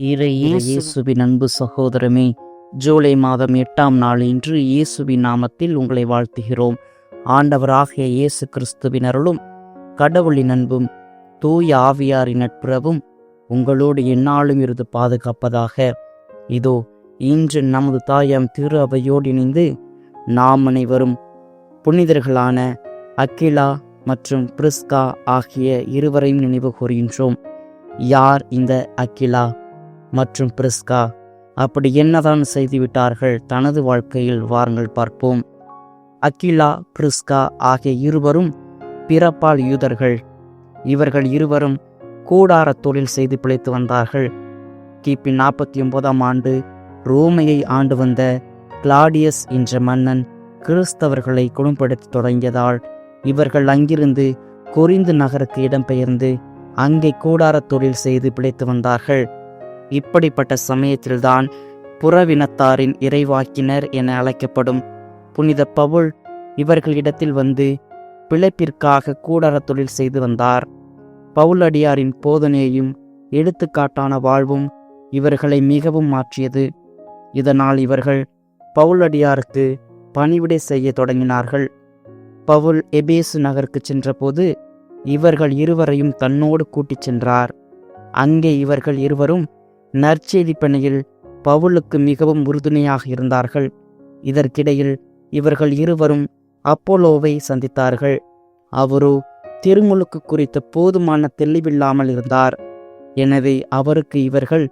இயேசுவின் அன்பு சகோதரமே ஜூலை மாதம் எட்டாம் நாள் இன்று இயேசுவின் நாமத்தில் உங்களை வாழ்த்துகிறோம். ஆண்டவராகிய இயேசு கிறிஸ்துவின் அருளும் கடவுளின் அன்பும் தூய ஆவியாரின் நட்புறவும் உங்களோடு எந்நாளும் இருந்து பாதுகாப்பதாக. இதோ இன்று நமது தாயாம் திரு அவையோடு இணைந்து நாம் அனைவரும் புனிதர்களான அகிலா மற்றும் பிரிஸ்கா ஆகிய இருவரையும் நினைவு கூறுகின்றோம். யார் இந்த அகிலா? மற்றும் பிரிஸ்கா அப்படி என்னதான் செய்துவிட்டார்கள் தனது வாழ்க்கையில் வாருங்கள் பார்ப்போம். அகிலா பிரிஸ்கா ஆகிய இருவரும் பிறப்பால் யூதர்கள். இவர்கள் இருவரும் கூடார தொழில் செய்து பிழைத்து வந்தார்கள். கிபி நாற்பத்தி ஒன்பதாம் ஆண்டு ரோமையை ஆண்டு வந்த கிளாடியஸ் என்ற மன்னன் கிறிஸ்தவர்களை குணப்படுத்த தொடங்கியதால் இவர்கள் அங்கிருந்து கொரிந்து நகருக்கு இடம்பெயர்ந்து அங்கே கூடார தொழில் செய்து பிழைத்து வந்தார்கள். இப்படிப்பட்ட சமயத்தில்தான் புறவினத்தாரின் இறைவாக்கினர் என அழைக்கப்படும். புனித பவுல் இவர்களிடத்தில் வந்து பிழைப்பிற்காக கூடார தொழில் செய்து வந்தார். பவுலடியாரின் போதனையும் எடுத்துக்காட்டான வாழ்வும் இவர்களை மிகவும் மாற்றியது. இதனால் இவர்கள் பவுலடியாருக்கு பணிவிடை செய்ய தொடங்கினார்கள். பவுல் எபேசு நகருக்கு சென்றபோது இவர்கள் இருவரையும் தன்னோடு கூட்டிச் சென்றார். அங்கே இவர்கள் இருவரும் நற்செய்தி பணியில் பவுலுக்கு மிகவும் உறுதுணையாக இருந்தார்கள். இதற்கிடையில் இவர்கள் இருவரும் அப்போலோவை சந்தித்தார்கள். அவரோ திருமுழுக்கு குறித்த போதுமான தெளிவில்லாமல் இருந்தார். எனவே அவருக்கு இவர்கள்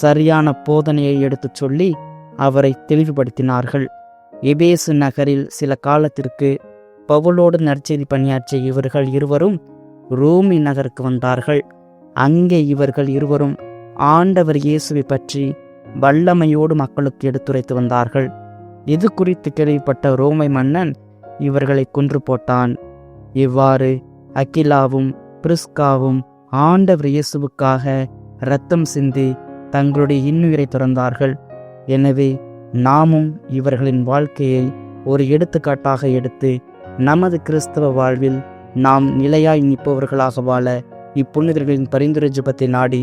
சரியான போதனையை எடுத்துச் சொல்லி அவரை தெளிவுபடுத்தினார்கள். எபேசு நகரில் சில காலத்திற்கு பவுலோடு நற்செய்தி பணியாற்றிய இவர்கள் இருவரும் ரோமி நகருக்கு வந்தார்கள். அங்கே இவர்கள் இருவரும் ஆண்டவர் இயேசுவை பற்றி வல்லமையோடு மக்களுக்கு எடுத்துரைத்து வந்தார்கள். இது குறித்து கேள்விப்பட்ட ரோமை மன்னன் இவர்களை கொன்று போட்டான். இவ்வாறு அகிலாவும் பிரிஸ்காவும் ஆண்டவர் இயேசுவுக்காக இரத்தம் சிந்தி தங்களுடைய இன்னுயிரை துறந்தார்கள். எனவே நாமும் இவர்களின் வாழ்க்கையை ஒரு எடுத்துக்காட்டாக எடுத்து நமது கிறிஸ்தவ வாழ்வில் நாம் நிலையாய் நிற்பவர்களாக வாழ இப்புனிதர்களின் பரிந்துரை ஜபத்தை நாடி